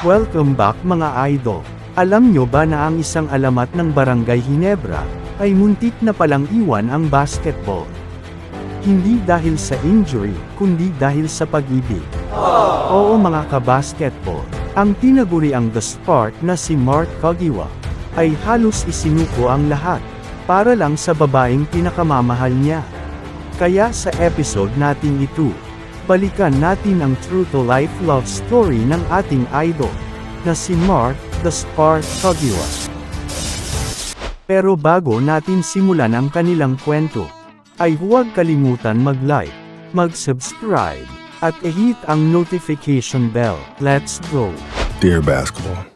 Welcome back mga idol. Alam nyo ba na ang isang alamat ng Barangay Hinebra, ay muntik na palang iwan ang basketball? Hindi dahil sa injury, kundi dahil sa pag-ibig. Oo mga kabasketball, ang tinaguri ang The Spark na si Mark Kagiwa, ay halos isinuko ang lahat, para lang sa babaeng pinakamamahal niya. Kaya sa episode natin ito, balikan natin ang true to life love story ng ating idol, na si Mark, The Spark Kagiwa. Pero bago natin simulan ang kanilang kwento, ay huwag kalimutan mag-like, mag-subscribe, at i-hit ang notification bell. Let's go! Dear basketball,